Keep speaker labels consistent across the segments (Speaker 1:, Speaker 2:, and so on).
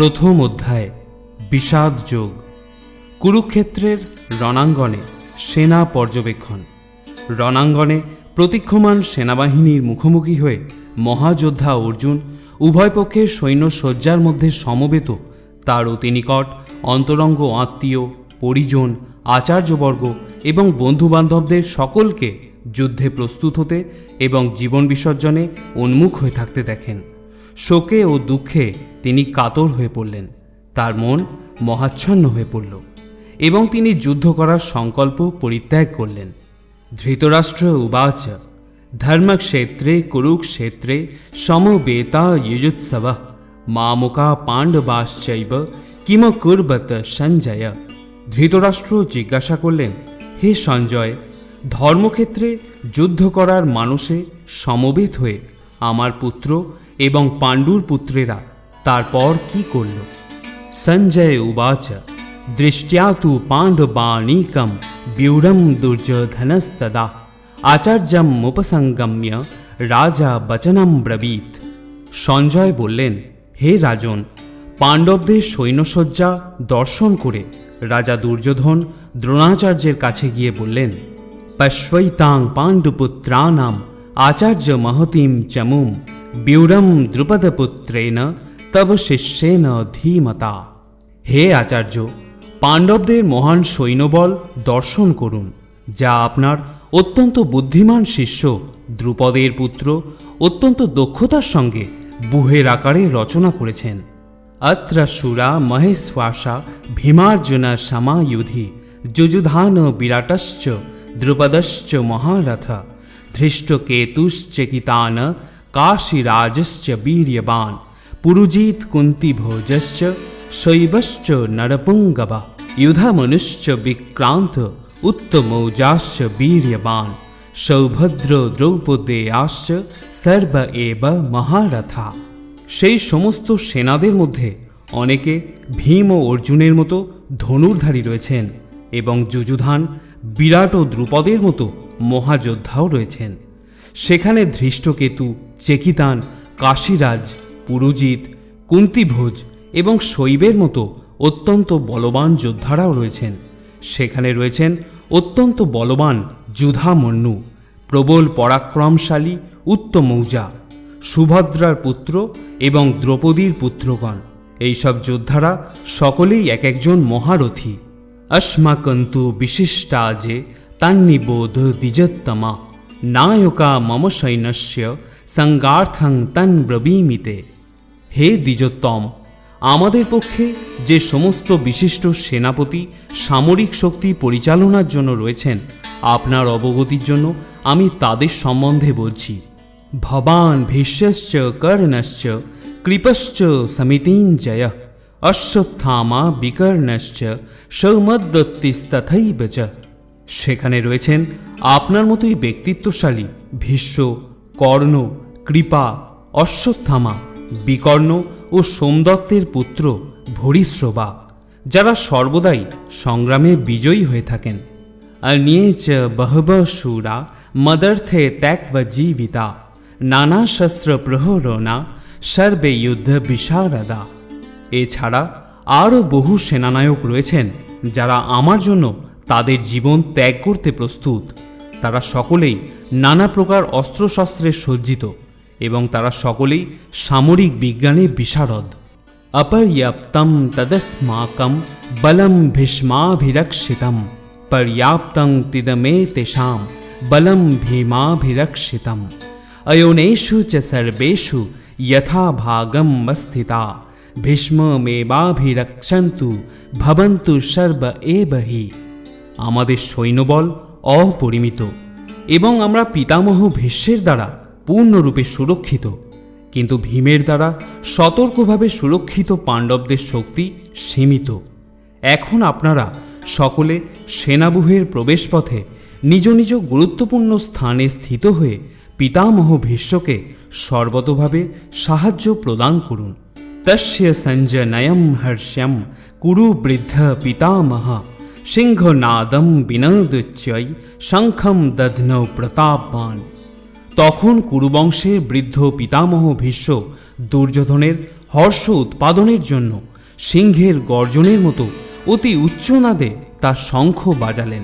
Speaker 1: প্রথম অধ্যায়, বিষাদ যোগ। কুরুক্ষেত্রের রণাঙ্গনে সেনা পর্যবেক্ষণ। রণাঙ্গনে প্রতীক্ষমান সেনাবাহিনীর মুখোমুখি হয়ে মহাযোদ্ধা অর্জুন উভয় পক্ষের সৈন্য সজ্জার মধ্যে সমবেত। তার অতি নিকট অন্তরঙ্গ আত্মীয়, পরিজন, আচার্যবর্গ এবং বন্ধুবান্ধবদের সকলকে যুদ্ধে প্রস্তুত হতে এবং জীবন বিসর্জনে উন্মুখ হয়ে থাকতে দেখেন। শোকে ও দুঃখে তিনি কাতর হয়ে পড়লেন। তার মন মহাচ্ছন্ন হয়ে পড়ল এবং তিনি যুদ্ধ করার সংকল্প পরিত্যাগ করলেন। ধৃতরাষ্ট্র উবাচ, ধর্মক্ষেত্রে কুরুক্ষেত্রে সমবেতা যুজুৎসব মামুকা পাণ্ডবাশ্চৈব কিম কুর্বত সঞ্জয়। ধৃতরাষ্ট্র জিজ্ঞাসা করলেন, হে সঞ্জয়, ধর্মক্ষেত্রে যুদ্ধ করার মানুষে সমবেত হয়ে আমার পুত্র এবং পাণ্ডুর পুত্রেরা তারপর কি করল? সঞ্জয় উবাচ, দৃষ্টিয়া তু পাণ্ডবাণীকম ব্যূঢ়ম দুর্যোধনস্তদা, আচার্যম উপসঙ্গম্য রাজা বচনম ব্রবীত। সঞ্জয় বললেন, হে রাজন, পাণ্ডবদের সৈন্যসজ্জা দর্শন করে রাজা দুর্যোধন দ্রোণাচার্যের কাছে গিয়ে বললেন পশ্বৈতাং পাণ্ডুপুত্রানাম আচার্য মহতিম চমুম ব্যূঢ়ম দ্রুপদপুত্রেণ তব শিষ্যেন ধীমতা। হে আচার্য, পাণ্ডবদের মহান সৈন্যবল দর্শন করুন, যা আপনার অত্যন্ত বুদ্ধিমান শিষ্য দ্রুপদের পুত্র অত্যন্ত দক্ষতার সঙ্গে বুহের আকারে রচনা করেছেন। অত্র সুরা মহেশ্বাসা ভীমার্জুন সমায়ুধি যুযুধান বিরাটশ্চ দ্রুপদশ্চ মহারথ ধৃষ্টকেতুশ্চকিতান কাশীরাজশ্চ বীর্যবান। পুরুজিত কুন্তি ভোজশ্চ শৈবশ্চ নরপুঙ্গবা মনুষ্য বিক্রান্ত উত্তমৌজাশ্চ বীর্যবান সৌভদ্র দ্রৌপদেয়াশ্চ সর্ব এব মহারথা সেই সমস্ত সেনাদের মধ্যে অনেকে ভীম ও অর্জুনের মতো ধনুর্ধারী রয়েছেন এবং যুযুধান বিরাট ও দ্রুপদের মতো মহাযোদ্ধাও রয়েছেন। সেখানে ধৃষ্টকেতু, চেকিতান, কাশীরাজ পুরুজিত কুন্তিভোজ এবং শৈবের মতো অত্যন্ত বলবান যোদ্ধারাও রয়েছেন। সেখানে রয়েছেন অত্যন্ত বলবান যুধামন্যু প্রবল পরাক্রমশালী উত্তমৌজা সুভদ্রার পুত্র এবং দ্রৌপদীর পুত্রগণ। এইসব যোদ্ধারা সকলেই এক একজন মহারথী। অস্মাকন্তু বিশিষ্টা যে তান্নিবোধ দ্বিজত্তমা, নায়কা মম সৈন্যস্য সঙ্গার্থং তন্ব্রবীমিতে হে দ্বিজোত্তম, আমাদের পক্ষে যে সমস্ত বিশিষ্ট সেনাপতি সামরিক শক্তি পরিচালনার জন্য রয়েছেন, আপনার অবগতির জন্য আমি তাদের সম্বন্ধে বলছি। ভবান ভীষ্মশ্চ কর্ণশ্চ কৃপশ্চ সমিতিঞ্জয় অশ্বত্থামা বিকর্ণশ্চ সৌমদ্দত্তিস্তথৈব চ। সেখানে রয়েছেন আপনার মতোই ব্যক্তিত্বশালী, ভীষ্ম, কর্ণ, কৃপা, অশ্বত্থামা। বিকর্ণ ও সোমদত্তের পুত্র ভরিশ্রবা, যারা সর্বদাই সংগ্রামে বিজয়ী হয়ে থাকেন। আর নিয়ে চ বহব শূরা মদর্থে ত্যাক্ব জীবিতা, নানা শস্ত্র প্রহরণা সর্বে যুদ্ধ বিশারদা। এছাড়া আরও বহু সেনানায়ক রয়েছেন, যারা আমার জন্য তাদের জীবন ত্যাগ করতে প্রস্তুত। তারা সকলেই নানা প্রকার অস্ত্রশস্ত্রে সজ্জিত। এবং তারা সকলেই সামরিক বিজ্ঞানে বিশারদ। অপর্যাপ্তম তদস্মাকম বলম ভীষ্মাভিরক্ষিতম। পর্যাপ্তং তিদমে তেষাম বলম ভীমাভিরক্ষিতম। অয়োনেষু চ সর্বেষু যথাভাগম স্থিতা ভীষ্মমেবাভিরক্ষন্তু ভবন্তু সর্ব এব হি। আমাদের সৈন্যবল অপরিমিত। এবং আমরা পিতামহ ভীষ্মের দ্বারা পূর্ণরূপে সুরক্ষিত। কিন্তু ভীমের দ্বারা সতর্কভাবে সুরক্ষিত পাণ্ডবদের শক্তি সীমিত। এখন আপনারা সকলে সেনাবুহের প্রবেশপথে নিজ নিজ গুরুত্বপূর্ণ স্থানে স্থিত হয়ে পিতামহ ভীষ্মকে সর্বতভাবে সাহায্য প্রদান করুন। তস্য সঞ্জনয়ম হর্ষ্যম কুরু বৃদ্ধ পিতামহ সিংহনাদম বিনোদচ্যই শঙ্খম দধ্নৌ প্রতাপবান তখন কুরুবংশের বৃদ্ধ পিতামহ ভীষ্ম দুর্যোধনের হর্ষ উৎপাদনের জন্য সিংহের গর্জনের মতো অতি উচ্চনাদে তার শঙ্খ বাজালেন।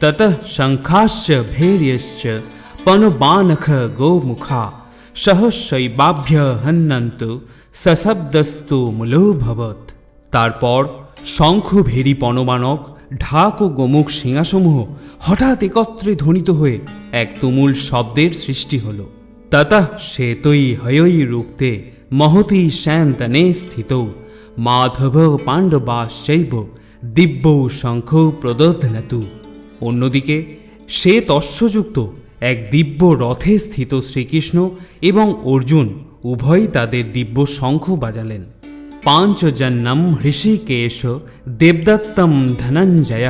Speaker 1: তত শঙ্খাশ্চ ভের্যশ্চ পনবানখ গোমুখা সহশৈবাভ্য হন্নন্ত সশব্দস্তু মূলোভবৎ। তারপর শঙ্খ ভেরি পনবানক ঢাক ও গোমুখ সিংহাসমূহ হঠাৎ একত্রে ধ্বনিত হয়ে এক তুমুল শব্দের সৃষ্টি হল। ততঃ শ্বেতৈ হয়ৈ রুক্তে মহতি শ্যান্তনে স্থিত। মাধব পাণ্ডবাশ্চৈব দিব্য শঙ্খ প্রদধনতু অন্যদিকে শ্বেত অশ্বযুক্ত এক দিব্য রথে স্থিত শ্রীকৃষ্ণ এবং অর্জুন উভয়ই তাদের দিব্য শঙ্খ বাজালেন। পাঞ্চজন্যম হৃষিকেশ দেবদত্তম ধনঞ্জয়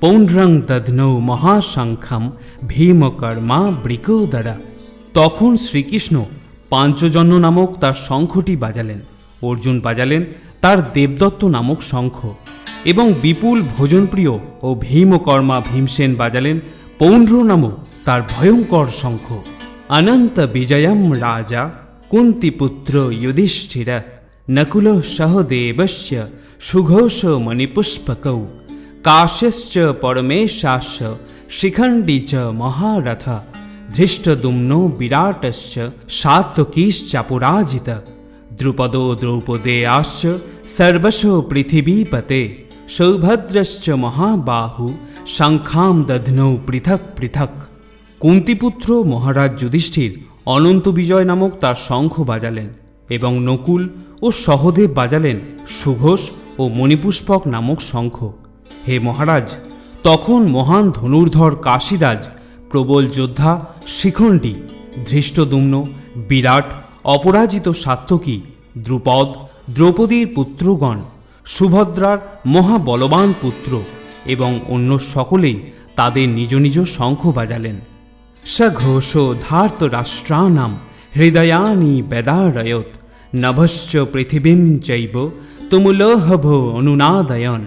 Speaker 1: পৌণ্ড্রং দধ্নৌ মহাশঙ্খম ভীমকর্মা বৃকোদরা তখন শ্রীকৃষ্ণ পাঞ্চজন্য নামক তার শঙ্খটি বাজালেন। অর্জুন বাজালেন তার দেবদত্ত নামক শঙ্খ এবং বিপুল ভোজনপ্রিয় ও ভীমকর্মা ভীমসেন বাজালেন পৌণ্ড্র নামক তার ভয়ঙ্কর শঙ্খ। অনন্ত বিজয়ম রাজা কুন্তিপুত্র যুধিষ্ঠির। নকুল সহদেবস্য সুঘোষ মণিপুষ্পকৌ কাশ্যশ্চ পরমেশাশ্চ শিখণ্ডী মহারথ ধৃষ্টদুম্নো বিরাটশ্চ সাত্তকীশ্চাপুরাজিত দ্রুপদো দ্রৌপদেয়াশ্চ সর্বশো পৃথিবীপতে সৌভদ্রশ্চ মহাবাহু শঙ্খাম দধ্নৌ পৃথক পৃথক কুন্তিপুত্র মহারাজ যুধিষ্ঠির অনন্ত বিজয় নামক তার শঙ্খ বাজালেন। এবং নকুল ও সহদেব বাজালেন সুঘোষ ও মণিপুষ্পক নামক শঙ্খ। হে মহারাজ, তখন মহান ধনুর্ধর কাশীরাজ প্রবল যোদ্ধা শিখণ্ডী, ধৃষ্টদুম্ন, বিরাট, অপরাজিত সাত্তকী দ্রুপদ, দ্রৌপদীর পুত্রগণ, সুভদ্রার মহাবলবান পুত্র এবং অন্য সকলেই তাদের নিজ নিজ শঙ্খ বাজালেন। সঘোষ ধার্ত রাষ্ট্রানাম হৃদয়ানি বেদারয়ত, নভশ্চ পৃথিবীম চৈব, তুমুলহভ অনুনাদয়ন।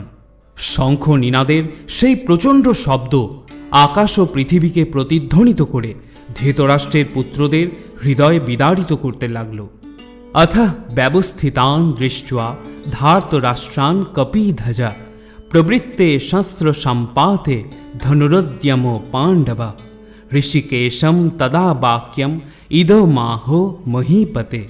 Speaker 1: শঙ্খ নিনাদের সেই প্রচণ্ড শব্দ আকাশ ও পৃথিবীকে প্রতিধ্বনিত করে ধৃতরাষ্ট্রের পুত্রদের হৃদয় বিদারিত করতে লাগল। অথ ব্যবস্থিতান দৃষ্টা ধার্তরাষ্ট্রান কপিধ্বজা, প্রবৃত্তে শস্ত্র সম্পাতে ধনুরোদ্যম পাণ্ডবা। ঋষিকেশম তদা বাক্যম ইদমাহ মহীপতে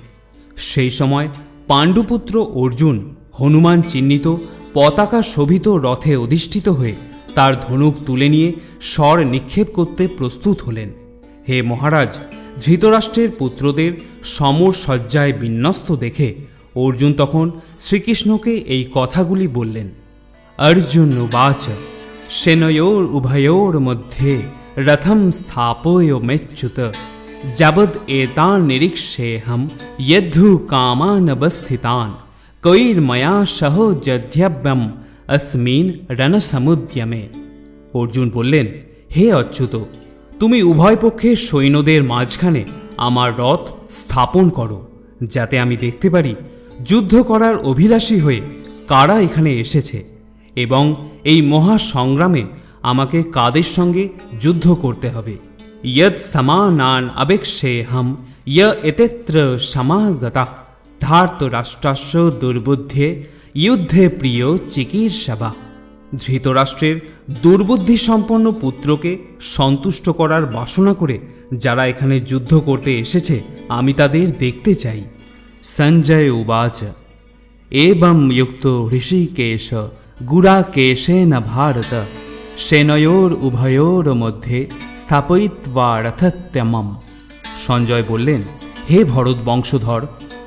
Speaker 1: সেই সময় পাণ্ডুপুত্র অর্জুন হনুমান চিহ্নিত, পতাকা শোভিত রথে অধিষ্ঠিত হয়ে তার ধনুক তুলে নিয়ে স্বর নিক্ষেপ করতে প্রস্তুত হলেন। হে মহারাজ, ধৃতরাষ্ট্রের পুত্রদের সমর সজ্জায় বিন্যস্ত দেখে অর্জুন তখন শ্রীকৃষ্ণকে এই কথাগুলি বললেন, অর্জুন উবাচ, সেনয়োর উভয়োর মধ্যে রথম স্থাপয় মেচ্যুত যাবদ এতান নিরীক্ষেহম यद्धु কামানবস্থিতান কৈর্ময়া সহ যধ্যব্যম अस्मिन् রণসমুদ্যমে অর্জুন বললেন হে অচ্যুত তুমি উভয় পক্ষের সৈন্যদের মাঝখানে আমার রথ স্থাপন করো যাতে আমি দেখতে পারি যুদ্ধ করার অভিলাষী হয়ে কারা এখানে এসেছে এবং এই মহা সংগ্রামে আমাকে কাদের সঙ্গে যুদ্ধ করতে হবে? ইয়ৎ সমানান অবেক্ষে হাম ইয় এতেত্র সমাগতা। ধার্ত রাষ্ট্রাস্য দুর্বুদ্ধে যুদ্ধে প্রিয় চিকিৎসাবা। ধৃতরাষ্ট্রের দুর্বুদ্ধি সম্পন্ন পুত্রকে সন্তুষ্ট করার বাসনা করে যারা এখানে যুদ্ধ করতে এসেছে, আমি তাদের দেখতে চাই। সঞ্জয় উবাচ। এবং যুক্ত কেশে না ভারত। সেনয়োর উভয়োর মধ্যে স্থাপয়িত্বা রথত্যমম। সঞ্জয় বললেন, হে ভরত বংশধর,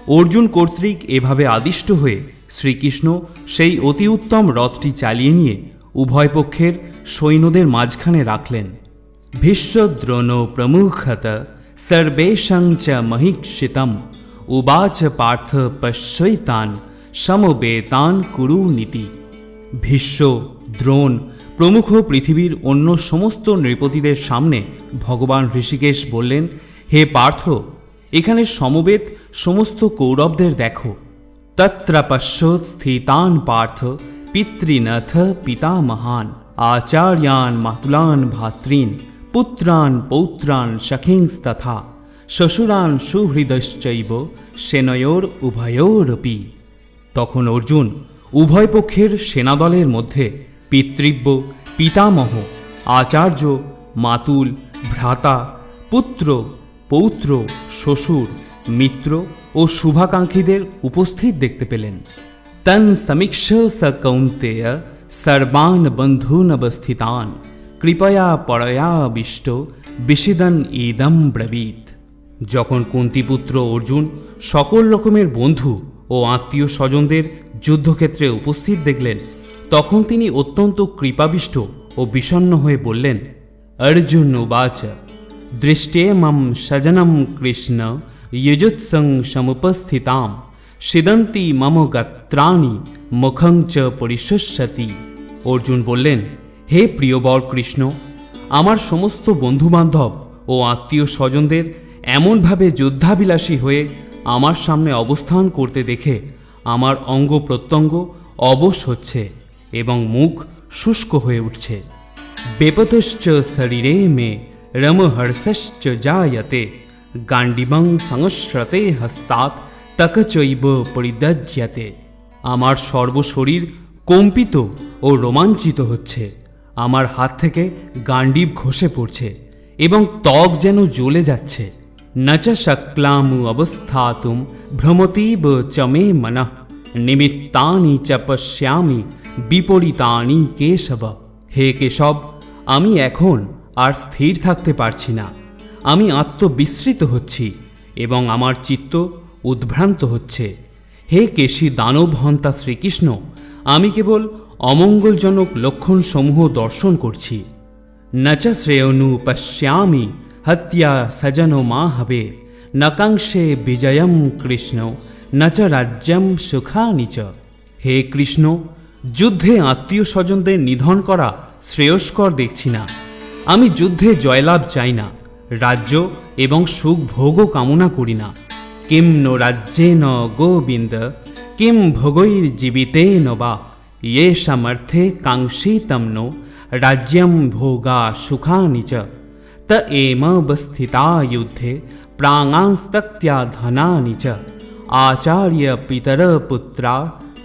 Speaker 1: অর্জুন কর্তৃক এভাবে আদিষ্ট হয়ে শ্রীকৃষ্ণ সেই অতি উত্তম রথটি চালিয়ে নিয়ে উভয় পক্ষের সৈন্যদের মাঝখানে রাখলেন। ভীষ্মদ্রোণ প্রমুখত সর্বেশং চ মহীক্ষিতম, উবাচ পার্থ পশ্যৈতান, সমবেতান কুরু নীতি। ভীষ্ম দ্রোণ প্রমুখ পৃথিবীর অন্য সমস্ত নৃপতিদের সামনে ভগবান ঋষিকেশ বললেন, হে পার্থ, এখানে সমবেত সমস্ত কৌরবদের দেখো। তত্র স্থিতান পার্থ, পিতৃনাথ পিতামহান আচার্যান মাতুলান ভাতৃন, পুত্রান পৌত্রান সখিংস্তথা, শ্বশুরান সুহৃদশ্চৈব, সেনয়োর উভয়োরপি। তখন অর্জুন উভয় পক্ষের সেনাদলের মধ্যে পিতৃব্য, পিতামহ, আচার্য, মাতুল, ভ্রাতা, পুত্র, পৌত্র, শ্বশুর, মিত্র ও শুভাকাঙ্ক্ষীদের উপস্থিত দেখতে পেলেন। তন সমীক্ষ স কৌন্তেয় সর্বান বন্ধূন অবস্থিতান, কৃপয়া পরয়াবিষ্ট বিষিদন ইদম ব্রবীত। যখন কুন্তিপুত্র অর্জুন সকল রকমের বন্ধু ও আত্মীয় স্বজনদের যুদ্ধক্ষেত্রে উপস্থিত দেখলেন তখন তিনি অত্যন্ত কৃপাবিষ্ট ও বিষণ্ণ হয়ে বললেন, অর্জুন উবাচ, দৃষ্টে মম সজনম কৃষ্ণ যুজুৎসং সমুপস্থিতাম, সিদন্তি মম গাত্রাণী মুখং চ পরিশুষ্যতি অর্জুন বললেন, হে প্রিয়বর কৃষ্ণ আমার সমস্ত বন্ধুবান্ধব ও আত্মীয় স্বজনদের এমনভাবে যুদ্ধাবিলাসী হয়ে আমার সামনে অবস্থান করতে দেখে আমার অঙ্গ প্রত্যঙ্গ অবশ হচ্ছে। এবং মুখ শুষ্ক হয়ে উঠছে। বেপতশ্চ শরীরে মে রমহর্ষশ্চ জায়তে গান্ডিবং সংস্রতে হস্তাৎ তকচৈব পরিদজ্যতে আমার সর্বশরীর কম্পিত ও রোমাঞ্চিত হচ্ছে। আমার হাত থেকে গান্ডিব ঘষে পড়ছে এবং ত্বক যেন জ্বলে যাচ্ছে। ন চ শক্লামু অবস্থাতুম ভ্রমতীব চ মে মনঃ। নিমিত্তানি চ পশ্যামি বিপরীতানি কেশব। হে কেশব, আমি এখন আর স্থির থাকতে পারছি না। আমি আত্মবিস্মৃত হচ্ছি এবং আমার চিত্ত উদ্ভ্রান্ত হচ্ছে। হে কেশী দানব হন্তা শ্রীকৃষ্ণ, আমি কেবল অমঙ্গলজনক লক্ষণসমূহ দর্শন করছি। ন চ শ্রেয়নু পশ্যামি, হত্যা সজন মা হবে নকাংশে বিজয়ম কৃষ্ণ, ন চ রাজ্যম সুখানি চ। হে কৃষ্ণ যুদ্ধে আত্মীয় স্বজনদের নিধন করা শ্রেয়স্কর দেখছি না আমি যুদ্ধে জয়লাভ চাই না রাজ্য এবং সুখ ভোগও কামনা করি না কিম নো রাজ্যেন গোবিন্দ কিম ভোগৈর্জীবিতেন বা ইয়ে সমর্থে কাঙ্ক্ষিতম নো রাজ্যম ভোগা সুখানি চ त एमवस्थिता युद्धे प्राङांस्तक्त्या धनानि च आचार्य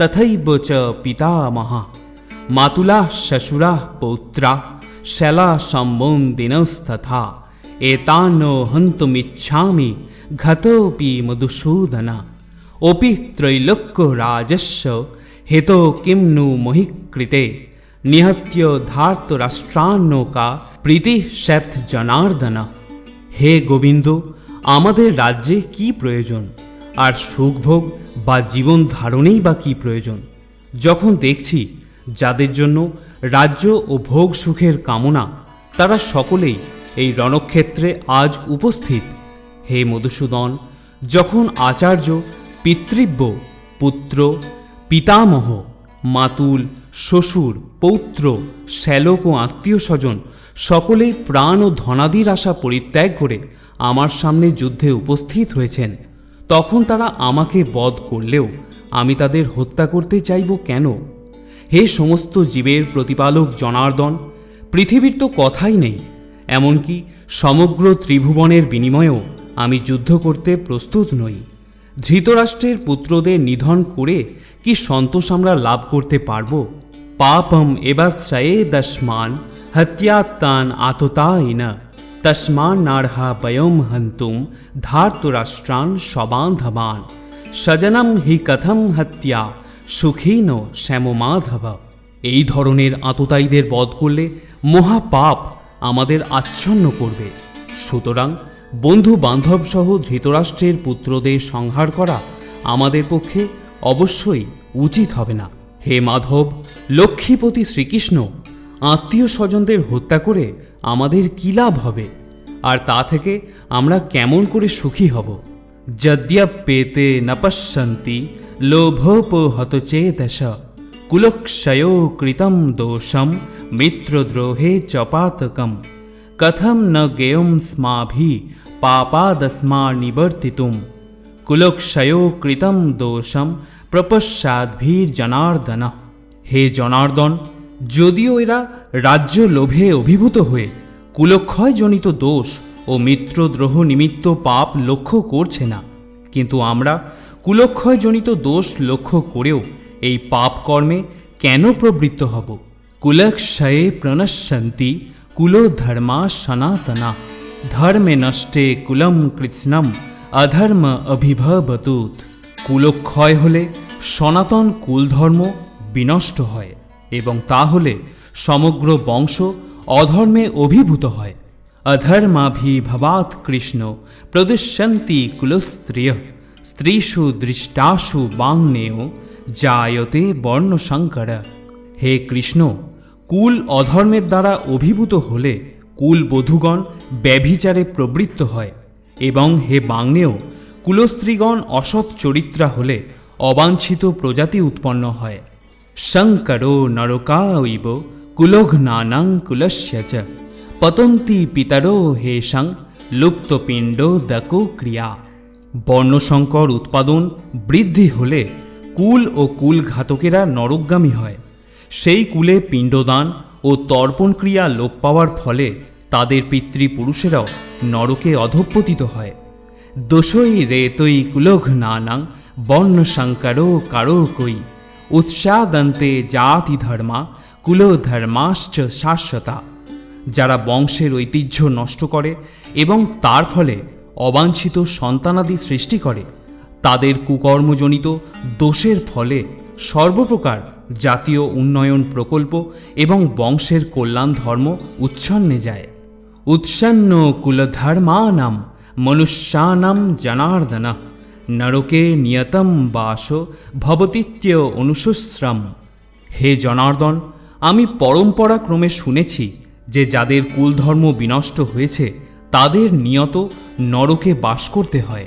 Speaker 1: তথৈব চ পিতামহ মাতুলা শ্বশুরা পৌত্রা শ্যালা সম্বন্দিনস্তথা এতান হন্তুমিচ্ছামি ঘতোপি মধুসূদনা অপি ত্রৈলোক্য রাজস্ব হেত কিম নু মহিকৃতে নিহত্য ধার্ত ধার্তরাষ্ট্রান্নৌকা প্রীতি শ্যাথ জনার্দন হে গোবিন্দ আমাদের রাজ্যে কি প্রয়োজন আর সুখভোগ বা জীবন ধারণেই বা কি প্রয়োজন? যখন দেখছি যাদের জন্য রাজ্য ও ভোগ সুখের কামনা, তারা সকলেই এই রণক্ষেত্রে আজ উপস্থিত। হে মধুসূদন, যখন আচার্য পিতৃব্য, পুত্র, পিতামহ, মাতুল, শ্বশুর, পৌত্র, শ্যালক ও আত্মীয় স্বজন সকলেই প্রাণ ও ধনাদির আশা পরিত্যাগ করে আমার সামনে যুদ্ধে উপস্থিত হয়েছেন। তখন তারা আমাকে বধ করলেও আমি তাদের হত্যা করতে চাইব কেন? হে সমস্ত জীবের প্রতিপালক জনার্দন, পৃথিবীর তো কথাই নেই, এমনকি সমগ্র ত্রিভুবনের বিনিময়েও আমি যুদ্ধ করতে প্রস্তুত নই। ধৃতরাষ্ট্রের পুত্রদের নিধন করে কি সন্তোষ আমরা লাভ করতে পারব? পাপম এবার এবাশ্রয়ে দশমান হত্যাত্তান আততাইন তস্মান নার্হা বয়ম হন্তুম ধার্তরাষ্ট্রান সবান্ধবান সজনম হি কথম হত্যা সুখীন শ্যামমাধব এই ধরনের আততায়ীদের বধ করলে মহাপাপ আমাদের আচ্ছন্ন করবে। সুতরাং বন্ধু বান্ধব সহ ধৃতরাষ্ট্রের পুত্রদের সংহার করা আমাদের পক্ষে অবশ্যই উচিত হবে না। হে মাধব, লক্ষ্মীপতি শ্রীকৃষ্ণ আত্মীয় স্বজনদের হত্যা করে আমাদের কী লাভ হবে? আর তা থেকে আমরা কেমন করে সুখী হব? যদ্যপেতে ন পশ্যন্তি লোভোপহতচেতস কুলক্ষয় কৃতম দোষম, মিত্রদ্রোহে চপাতকম। কথম ন জ্ঞেয়ম স্মাভি পাপাদস্মা নিবর্তিতুম কুলক্ষয় কৃতম দোষম প্রপশ্চাদ্ভীর জনার্দন হে জনার্দন যদিও এরা রাজ্য লোভে অভিভূত হয়ে কুলক্ষয়জনিত দোষ ও মিত্রদ্রোহ নিমিত্ত পাপ লক্ষ্য করছে না। কিন্তু আমরা কুলক্ষয়জনিত দোষ লক্ষ্য করেও এই পাপ কর্মে কেন প্রবৃত্ত হব? কুলক্ষয়ে প্রণশ্যন্তি, কুলো ধর্মা সনাতনা, ধর্মে নষ্টে কুলম কৃষ্ণম অধর্ম অভিভবতুত। কুলক্ষয় হলে সনাতন কুলধর্ম বিনষ্ট হয়। এবং তা হলে সমগ্র বংশ অধর্মে অভিভূত হয়। অধর্মাভিভবাৎ কৃষ্ণ প্রদুষ্যন্তি কুলস্ত্রিয়, স্ত্রীষু দৃষ্টাসু বাংনেয় জায়তে বর্ণসংকর হে কৃষ্ণ, কুল অধর্মের দ্বারা অভিভূত হলে কুল বধূগণ ব্যভিচারে প্রবৃত্ত হয় এবং হে বাংনেয়, কুলস্ত্রীগণ অসৎ চরিত্রা হলে অবাঞ্ছিত প্রজাতি উৎপন্ন হয়। শঙ্করো নরকাইব কুলঘ্নানাং কুলস্য চ পতন্তি পিতরো হেষাং লুপ্তপিণ্ড দকো ক্রিয়া বর্ণসংকর উৎপাদন বৃদ্ধি হলে কুল ও কুল ঘাতকেরা নরকগামী হয়। সেই কুলে পিণ্ডদান ও তর্পণ ক্রিয়া লোপ পাওয়ার ফলে তাদের পিতৃপুরুষেরাও নরকে অধঃপতিত হয়। দোষই রেতই কুলঘ্নানাং বর্ণসংকরো কারও কই। উৎসাদন্তে জাতি ধর্মা কুলধর্মাশ্চ শাশ্বতা। যারা বংশের ঐতিহ্য নষ্ট করে এবং তার ফলে অবাঞ্ছিত সন্তানাদি সৃষ্টি করে, তাদের কুকর্মজনিত দোষের ফলে সর্বপ্রকার জাতীয় উন্নয়ন প্রকল্প এবং বংশের কল্যাণ ধর্ম উচ্ছন্নে যায়। উৎসন্ন কুলধর্মানাম মনুষ্যানাম জনার্দন। নরকে নিয়তম বাস ভবতীত্য অনুশুশ্রম হে জনার্দন, আমি পরম্পরা ক্রমে শুনেছি যে যাদের কুলধর্ম বিনষ্ট হয়েছে, তাদের নিয়ত নরকে বাস করতে হয়।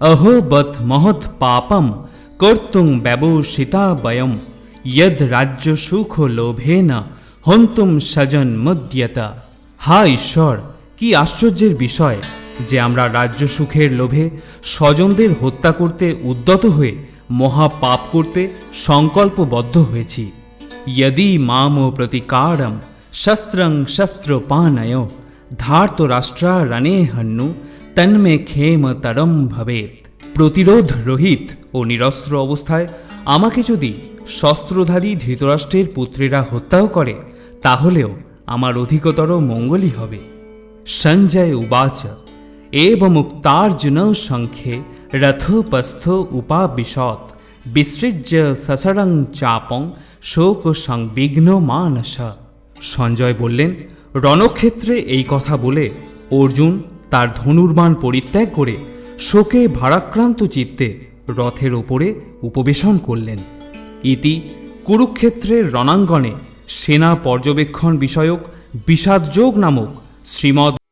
Speaker 1: অহবৎ মহৎ পাপম কর্তুং ব্যবসিতা বয়ম, ইয়দ রাজ্য সুখ লোভেন, হন্তুম সজন মুদ্যতা। হা ঈশ্বর, কি আশ্চর্যের বিষয়! যে আমরা রাজ্য সুখের লোভে স্বজনদের হত্যা করতে উদ্যত হয়ে মহা পাপ করতে সংকল্পবদ্ধ হয়েছি। ইয়দি মাম প্রতিকারম শস্ত্রং শস্ত্রপানয় ধার্ত রাষ্ট্রা রানে হন্যু তন্মে খেম তরম ভবেত প্রতিরোধ রহিত ও নিরস্ত্র অবস্থায় আমাকে যদি শস্ত্রধারী ধৃতরাষ্ট্রের পুত্রেরা হত্যাও করে, তাহলেও আমার অধিকতর মঙ্গলই হবে। সঞ্জয় উবাচক সংখ্যে রথোপস্থ উপাবিশত বিসৃজ্য সসরং চাপং শোক সংবিঘ্ন মানস সঞ্জয় বললেন, রণক্ষেত্রে এই কথা বলে অর্জুন তার ধনুর্বাণ পরিত্যাগ করে শোকে ভারাক্রান্ত চিত্তে রথের ওপরে উপবেশন করলেন। ইতি কুরুক্ষেত্রের রণাঙ্গনে সেনা পর্যবেক্ষণ বিষয়ক বিষাদযোগ নামক শ্রীমদ্